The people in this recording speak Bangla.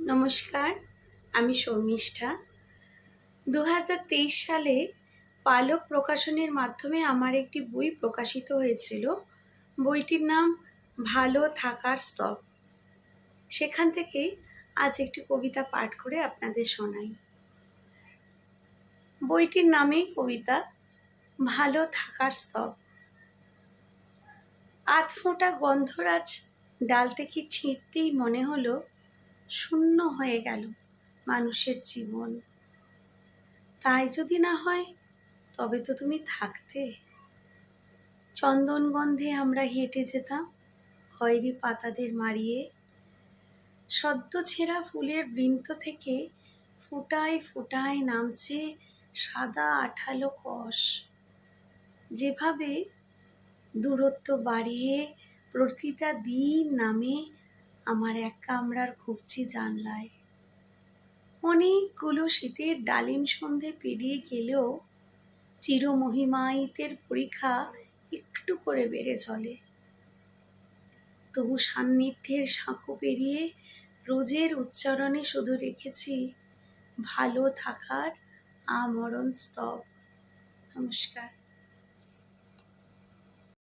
নমস্কার, আমি শর্মিষ্ঠা। দু হাজার তেইশ সালে পালক প্রকাশনের মাধ্যমে আমার একটি বই প্রকাশিত হয়েছিল। বইটির নাম ভালো থাকার স্তব। সেখান থেকে আজ একটি কবিতা পাঠ করে আপনাদের শোনাই। বইটির নামেই কবিতা, ভালো থাকার স্তব। আধফোঁটা গন্ধরাজ ডাল থেকে ছিঁড়তেই মনে হলো শূন্য হয়ে গেল মানুষের জীবন। তাই যদি না হয়, তবে তো তুমি থাকতে। চন্দনগন্ধে আমরা হেঁটে যেতাম, খয়েরি পাতাদের মারিয়ে সদ্য ছেঁড়া ফুলের বৃন্ত থেকে ফোটায় ফোটায় নামছে সাদা আঠালো কষ। যেভাবে দূরত্ব বাড়িয়ে প্রতিটা দিন নামে আমার এক কামরার খুঁজছি জানলায়। অনেকগুলো শীতের ডালিম সন্ধে পেরিয়ে গেলেও চিরমহিমায়িতের পরীক্ষা একটু করে বেড়ে চলে। তবু সান্নিধ্যের সাঁকো পেরিয়ে রোজের উচ্চারণে শুধু রেখেছি ভালো থাকার আমরণ স্তব। নমস্কার।